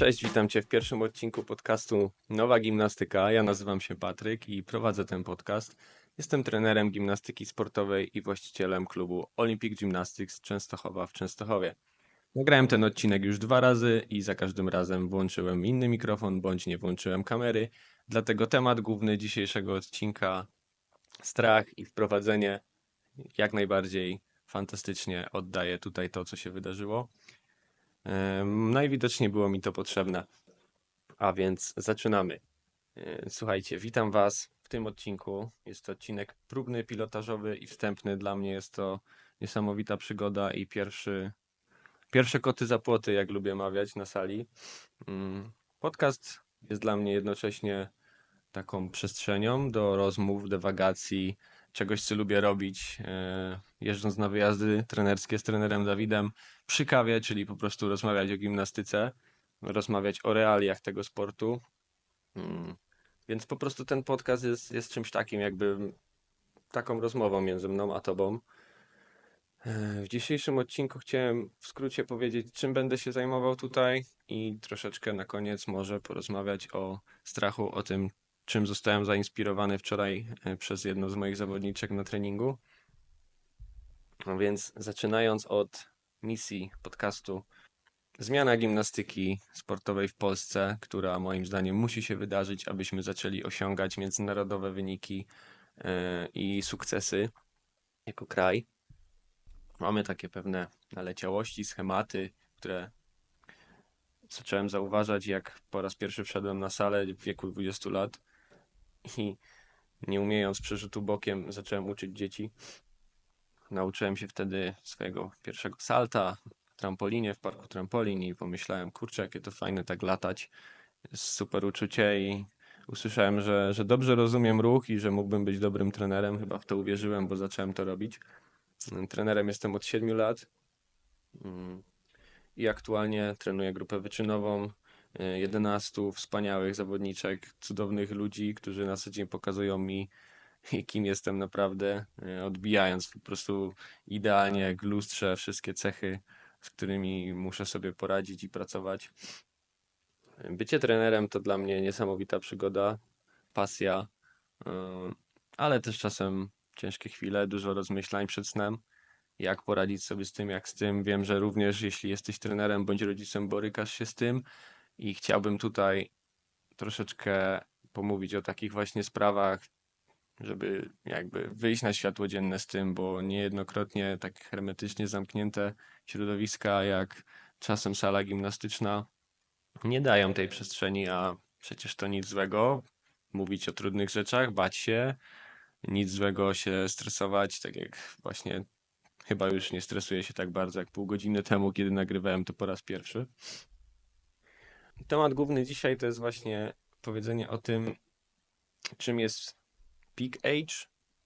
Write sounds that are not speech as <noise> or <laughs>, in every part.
Cześć, witam Cię w pierwszym odcinku podcastu Nowa Gimnastyka. Ja nazywam się Patryk i prowadzę ten podcast. Jestem trenerem gimnastyki sportowej i właścicielem klubu Olympic Gymnastics Częstochowa w Częstochowie. Nagrałem ten odcinek już dwa razy i za każdym razem włączyłem inny mikrofon bądź nie włączyłem kamery. Dlatego temat główny dzisiejszego odcinka strach i wprowadzenie jak najbardziej fantastycznie oddaje tutaj to, co się wydarzyło. Najwidoczniej było mi to potrzebne. A więc zaczynamy. E, Słuchajcie, witam Was w tym odcinku. Jest to odcinek próbny, pilotażowy i wstępny. Dla mnie jest to niesamowita przygoda i pierwszy, pierwsze koty za płoty, jak lubię mawiać na sali. Mm, Podcast jest dla mnie jednocześnie taką przestrzenią do rozmów, dywagacji, czegoś, co lubię robić, e, jeżdżąc na wyjazdy trenerskie z trenerem Dawidem przy kawie, czyli po prostu rozmawiać o gimnastyce, rozmawiać o realiach tego sportu. Mm, Więc po prostu ten podcast jest, jest czymś takim, jakby taką rozmową między mną a tobą. E, W dzisiejszym odcinku chciałem w skrócie powiedzieć, czym będę się zajmował tutaj i troszeczkę na koniec może porozmawiać o strachu, o tym, czym zostałem zainspirowany wczoraj e, przez jedną z moich zawodniczek na treningu. No więc zaczynając od misji podcastu Zmiana gimnastyki sportowej w Polsce, która moim zdaniem musi się wydarzyć, abyśmy zaczęli osiągać międzynarodowe wyniki e, i sukcesy jako kraj. Mamy takie pewne naleciałości, schematy, które zacząłem zauważać, jak po raz pierwszy wszedłem na salę w wieku 20 lat i nie umiejąc przerzutu bokiem, zacząłem uczyć dzieci. Nauczyłem się wtedy swojego pierwszego salta trampolinie, w parku trampolin i pomyślałem, kurczę, jakie to fajne tak latać. Super uczucie i usłyszałem, że, że dobrze rozumiem ruch i że mógłbym być dobrym trenerem. Chyba w to uwierzyłem, bo zacząłem to robić. Trenerem jestem od 7 lat Mm. i aktualnie trenuję grupę wyczynową. Y, 11 wspaniałych zawodniczek, cudownych ludzi, którzy na co dzień pokazują mi, <laughs> kim jestem naprawdę, y, odbijając po prostu idealnie jak lustrze wszystkie cechy, z którymi muszę sobie poradzić i pracować. Bycie trenerem to dla mnie niesamowita przygoda, pasja, y, ale też czasem ciężkie chwile, dużo rozmyślań przed snem. Jak poradzić sobie z tym, jak z tym. Wiem, że również jeśli jesteś trenerem bądź rodzicem, borykasz się z tym i chciałbym tutaj troszeczkę pomówić o takich właśnie sprawach, żeby jakby wyjść na światło dzienne z tym, bo niejednokrotnie tak hermetycznie zamknięte środowiska jak czasem sala gimnastyczna nie dają tej przestrzeni, a przecież to nic złego mówić o trudnych rzeczach, bać się, nic złego się stresować, tak jak właśnie chyba już nie stresuję się tak bardzo jak pół godziny temu, kiedy nagrywałem to po raz pierwszy. Temat główny dzisiaj to jest właśnie powiedzenie o tym, czym jest peak age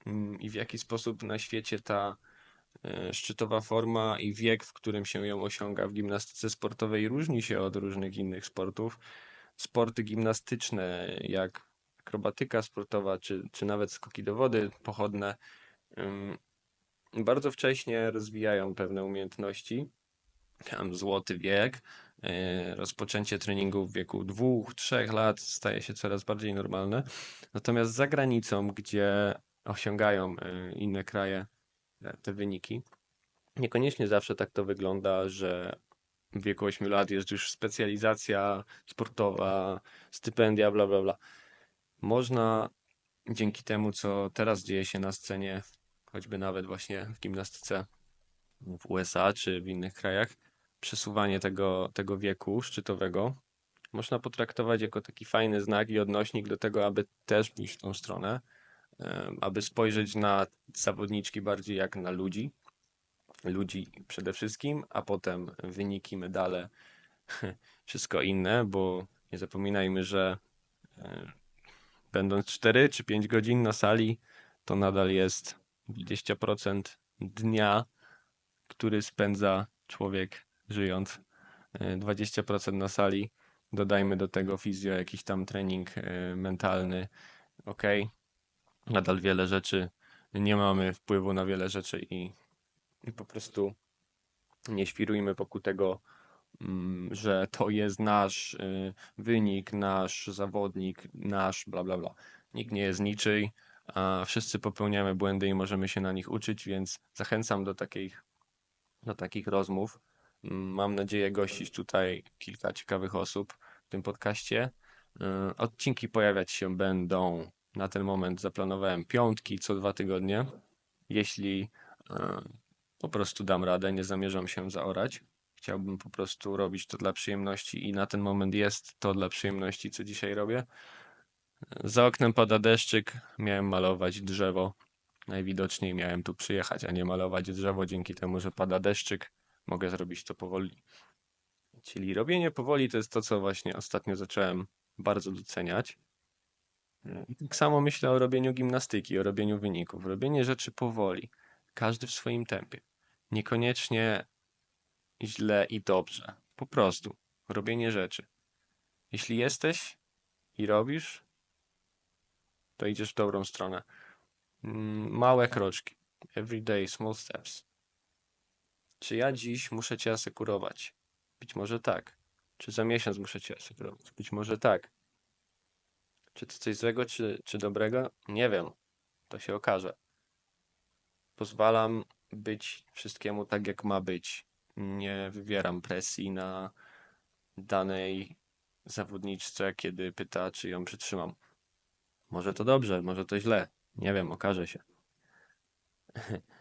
mm, i w jaki sposób na świecie ta e, szczytowa forma i wiek, w którym się ją osiąga w gimnastyce sportowej różni się od różnych innych sportów. Sporty gimnastyczne, jak akrobatyka sportowa, czy, czy nawet skoki do wody pochodne, bardzo wcześnie rozwijają pewne umiejętności. Tam złoty wiek, rozpoczęcie treningu w wieku dwóch, trzech lat staje się coraz bardziej normalne. Natomiast za granicą, gdzie osiągają e, inne kraje te, te wyniki, niekoniecznie zawsze tak to wygląda, że w wieku 8 lat jest już specjalizacja sportowa, stypendia, bla, bla, bla. Można dzięki temu, co teraz dzieje się na scenie, choćby nawet właśnie w gimnastyce w USA czy w innych krajach, przesuwanie tego, tego wieku szczytowego można potraktować jako taki fajny znak i odnośnik do tego, aby też pójść w tą stronę, aby spojrzeć na zawodniczki bardziej jak na ludzi, ludzi przede wszystkim, a potem wyniki, medale, <laughs> wszystko inne, bo nie zapominajmy, że będąc 4 czy 5 godzin na sali, to nadal jest 20% dnia, który spędza człowiek żyjąc. E, 20% na sali. Dodajmy do tego fizjo, jakiś tam trening e, mentalny. Ok, nadal wiele rzeczy. Nie mamy wpływu na wiele rzeczy i, i po prostu nie świrujmy wokół tego mm, że to jest nasz y, wynik, nasz zawodnik, nasz bla bla bla. Nikt nie jest niczyj, a wszyscy popełniamy błędy i możemy się na nich uczyć, więc zachęcam do takich, do takich rozmów. Mam nadzieję gościć tutaj kilka ciekawych osób w tym podcaście. Y, Odcinki pojawiać się będą. Na ten moment zaplanowałem piątki co dwa tygodnie. Jeśli y, po prostu dam radę, nie zamierzam się zaorać. Chciałbym po prostu robić to dla przyjemności i na ten moment jest to dla przyjemności, co dzisiaj robię. Za oknem pada deszczyk, miałem malować drzewo. Najwidoczniej miałem tu przyjechać, a nie malować drzewo. Dzięki temu, że pada deszczyk, mogę zrobić to powoli. Czyli robienie powoli to jest to, co właśnie ostatnio zacząłem bardzo doceniać. I tak samo myślę o robieniu gimnastyki, o robieniu wyników. Robienie rzeczy powoli, każdy w swoim tempie. Niekoniecznie źle i dobrze. Po prostu robienie rzeczy. Jeśli jesteś i robisz, to idziesz w dobrą stronę. Mm, Małe kroczki. Every day, small steps. Czy ja dziś muszę cię asekurować? Być może tak. Czy za miesiąc muszę cię asekurować? Być może tak. Czy to coś złego, czy, czy dobrego? Nie wiem. To się okaże. Pozwalam być wszystkiemu tak, jak ma być. Nie wywieram presji na danej zawodniczce, kiedy pyta, czy ją przytrzymam. Może to dobrze, może to źle. Nie wiem, okaże się. <laughs>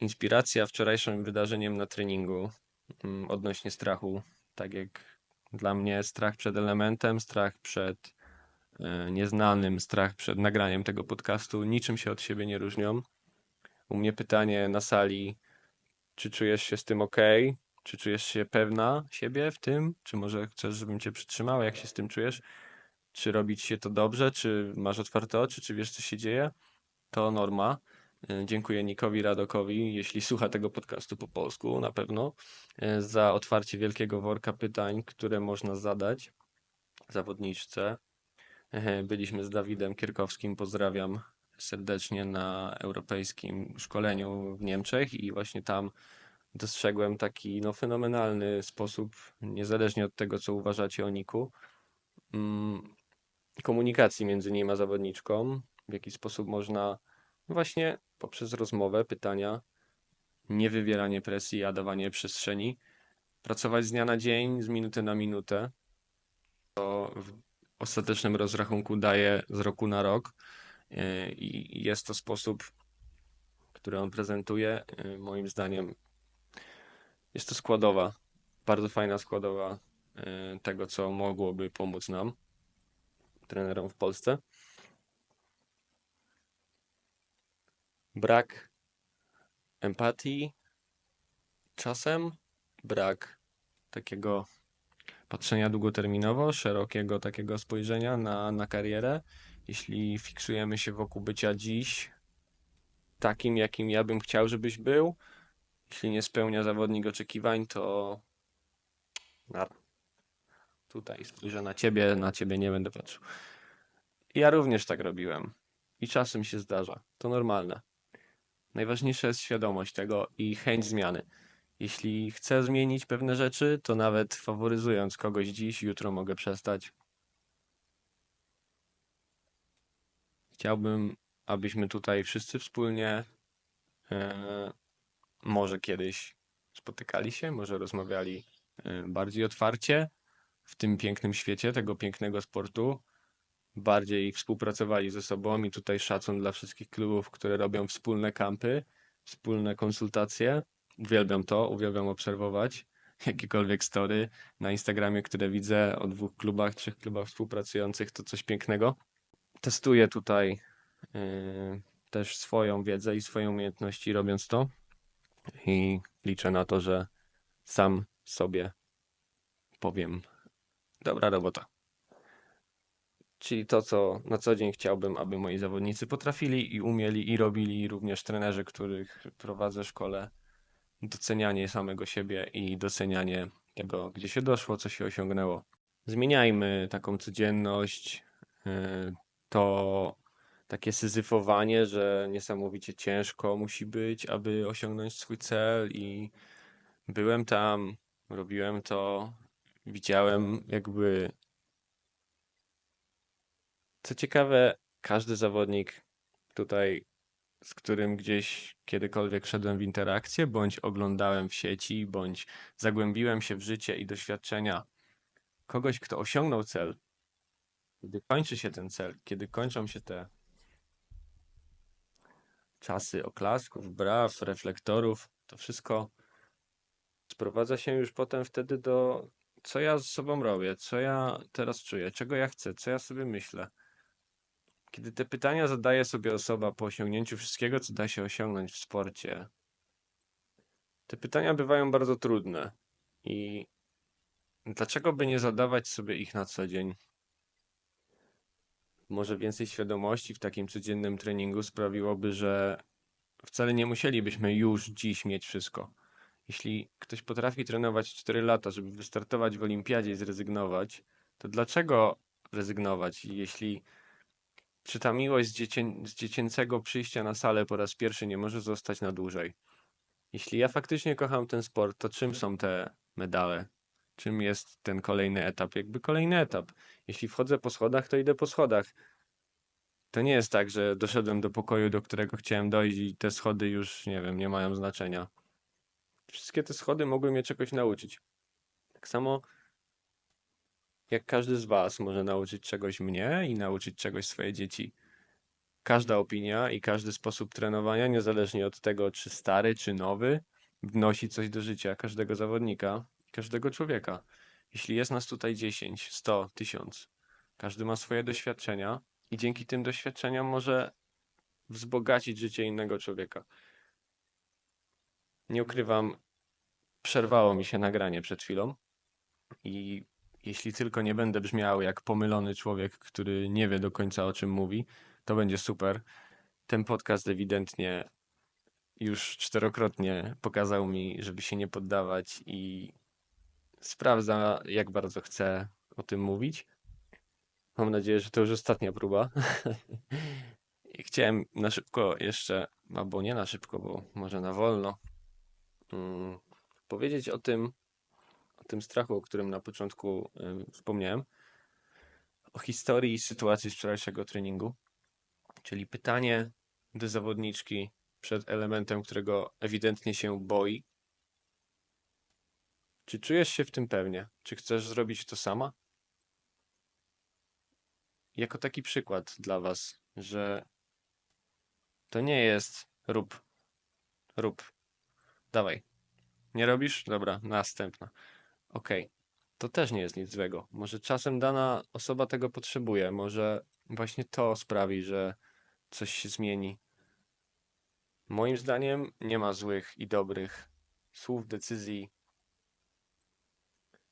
Inspiracja wczorajszym wydarzeniem na treningu mm, odnośnie strachu. Tak jak dla mnie strach przed elementem, strach przed e, nieznanym, strach przed nagraniem tego podcastu niczym się od siebie nie różnią. U mnie pytanie na sali, czy czujesz się z tym ok? Czy czujesz się pewna siebie w tym? Czy może chcesz, żebym cię przytrzymał? Jak się z tym czujesz? Czy robić się to dobrze? Czy masz otwarte oczy? Czy wiesz, co się dzieje? To norma. E, Dziękuję Nikowi Radokowi, jeśli słucha tego podcastu po polsku, na pewno, e, za otwarcie wielkiego worka pytań, które można zadać zawodniczce. Byliśmy z Dawidem Kierkowskim, pozdrawiam serdecznie na europejskim szkoleniu w Niemczech i właśnie tam dostrzegłem taki no, fenomenalny sposób, niezależnie od tego, co uważacie o Niku, mm, komunikacji między nim a zawodniczką, w jaki sposób można właśnie poprzez rozmowę, pytania, nie wywieranie presji, a dawanie przestrzeni, pracować z dnia na dzień, z minuty na minutę. To w ostatecznym rozrachunku daje z roku na rok i jest to sposób, który on prezentuje. Moim zdaniem jest to składowa, bardzo fajna składowa yy, tego, co mogłoby pomóc nam, trenerom w Polsce. Brak empatii czasem, brak takiego patrzenia długoterminowo, szerokiego takiego spojrzenia na, na karierę. Jeśli fiksujemy się wokół bycia dziś takim, jakim ja bym chciał, żebyś był, jeśli nie spełnia zawodnik oczekiwań, to. Tutaj spojrzę na ciebie, na ciebie nie będę patrzył. Ja również tak robiłem. I czasem się zdarza. To normalne. Najważniejsza jest świadomość tego i chęć zmiany. Jeśli chcę zmienić pewne rzeczy, to nawet faworyzując kogoś dziś, jutro mogę przestać. Chciałbym, abyśmy tutaj wszyscy wspólnie e, może kiedyś spotykali się, może rozmawiali e, bardziej otwarcie w tym pięknym świecie, tego pięknego sportu, bardziej współpracowali ze sobą i tutaj szacun dla wszystkich klubów, które robią wspólne kampy, wspólne konsultacje. Uwielbiam to, uwielbiam obserwować <laughs> jakiekolwiek story na Instagramie, które widzę o dwóch klubach, trzech klubach współpracujących, to coś pięknego. Testuję tutaj yy, też swoją wiedzę i swoje umiejętności robiąc to i liczę na to, że sam sobie powiem dobra robota. Czyli to, co na co dzień chciałbym, aby moi zawodnicy potrafili i umieli i robili, również trenerzy, których prowadzę w szkole, docenianie samego siebie i docenianie tego, gdzie się doszło, co się osiągnęło. Zmieniajmy taką codzienność, yy, to takie syzyfowanie, że niesamowicie ciężko musi być, aby osiągnąć swój cel i byłem tam, robiłem, to widziałem jakby. Co ciekawe, każdy zawodnik tutaj, z którym gdzieś kiedykolwiek szedłem w interakcję, bądź oglądałem w sieci, bądź zagłębiłem się w życie i doświadczenia kogoś, kto osiągnął cel, kiedy kończy się ten cel, kiedy kończą się te czasy oklasków, braw, reflektorów, to wszystko sprowadza się już potem wtedy do co ja z sobą robię, co ja teraz czuję, czego ja chcę, co ja sobie myślę. Kiedy te pytania zadaje sobie osoba po osiągnięciu wszystkiego, co da się osiągnąć w sporcie, te pytania bywają bardzo trudne. I dlaczego by nie zadawać sobie ich na co dzień? Może więcej świadomości w takim codziennym treningu sprawiłoby, że wcale nie musielibyśmy już dziś mieć wszystko. Jeśli ktoś potrafi trenować 4 lata, żeby wystartować w olimpiadzie i zrezygnować, to dlaczego rezygnować, jeśli czy ta miłość z, dziecię, z dziecięcego przyjścia na salę po raz pierwszy nie może zostać na dłużej? Jeśli ja faktycznie kocham ten sport, to czym są te medale? Czym jest ten kolejny etap? Jakby kolejny etap. Jeśli wchodzę po schodach, to idę po schodach. To nie jest tak, że doszedłem do pokoju, do którego chciałem dojść i te schody już, nie wiem, nie mają znaczenia. Wszystkie te schody mogły mnie czegoś nauczyć. Tak samo jak każdy z Was może nauczyć czegoś mnie i nauczyć czegoś swoje dzieci. Każda opinia i każdy sposób trenowania, niezależnie od tego, czy stary, czy nowy, wnosi coś do życia każdego zawodnika, każdego człowieka. Jeśli jest nas tutaj 10, 100, 1000, każdy ma swoje doświadczenia i dzięki tym doświadczeniom może wzbogacić życie innego człowieka. Nie ukrywam, przerwało mi się nagranie przed chwilą i jeśli tylko nie będę brzmiał jak pomylony człowiek, który nie wie do końca o czym mówi, to będzie super. Ten podcast ewidentnie już czterokrotnie pokazał mi, żeby się nie poddawać i sprawdza, jak bardzo chcę o tym mówić. Mam nadzieję, że to już ostatnia próba. <laughs> Chciałem na szybko jeszcze, albo nie na szybko, bo może na wolno, mm, powiedzieć o tym, tym strachu, o którym na początku y, wspomniałem, o historii i sytuacji z wczorajszego treningu, czyli pytanie do zawodniczki przed elementem, którego ewidentnie się boi. Czy czujesz się w tym pewnie? Czy chcesz zrobić to sama? Jako taki przykład dla Was, że to nie jest rób, rób, dawaj. Nie robisz? Dobra, następna. Okej, to też nie jest nic złego. Może czasem dana osoba tego potrzebuje, może właśnie to sprawi, że coś się zmieni. Moim zdaniem nie ma złych i dobrych słów, decyzji,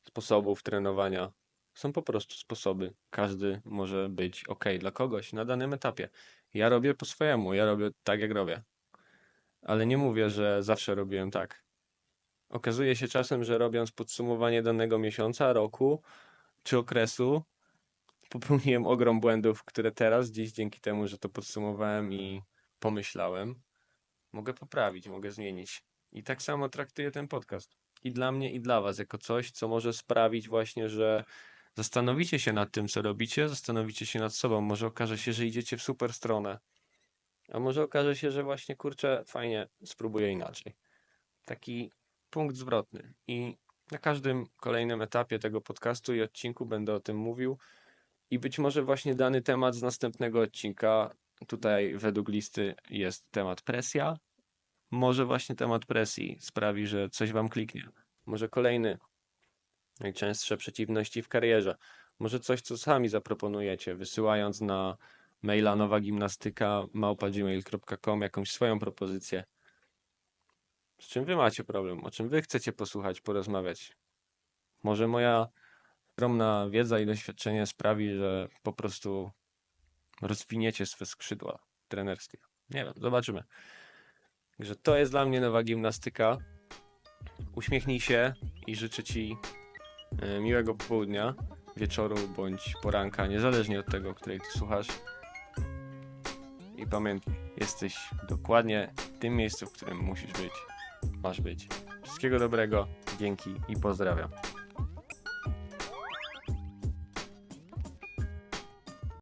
sposobów trenowania. Są po prostu sposoby. Każdy może być ok dla kogoś na danym etapie. Ja robię po swojemu, ja robię tak, jak robię. Ale nie mówię, że zawsze robiłem tak. Okazuje się czasem, że robiąc podsumowanie danego miesiąca, roku czy okresu, popełniłem ogrom błędów, które teraz, dziś dzięki temu, że to podsumowałem i pomyślałem, mogę poprawić, mogę zmienić. I tak samo traktuję ten podcast. I dla mnie, i dla Was, jako coś, co może sprawić właśnie, że zastanowicie się nad tym, co robicie, zastanowicie się nad sobą. Może okaże się, że idziecie w super stronę. A może okaże się, że właśnie kurczę, fajnie, spróbuję inaczej. Taki punkt zwrotny. I na każdym kolejnym etapie tego podcastu i odcinku będę o tym mówił. I być może właśnie dany temat z następnego odcinka, tutaj według listy jest temat presja. Może właśnie temat presji sprawi, że coś wam kliknie. Może kolejny, najczęstsze przeciwności w karierze. Może coś, co sami zaproponujecie, wysyłając na maila nowagimnastyka małpa.gmail.com jakąś swoją propozycję. Z czym wy macie problem? O czym wy chcecie posłuchać, porozmawiać? Może moja ogromna wiedza i doświadczenie sprawi, że po prostu rozwiniecie swe skrzydła trenerskie. Nie wiem, zobaczymy. Także to jest dla mnie nowa gimnastyka. Uśmiechnij się i życzę Ci e, miłego popołudnia, wieczoru bądź poranka, niezależnie od tego, której Ty słuchasz. I pamiętaj, jesteś dokładnie w tym miejscu, w którym musisz być masz być. Wszystkiego dobrego, Dzięki i pozdrawiam.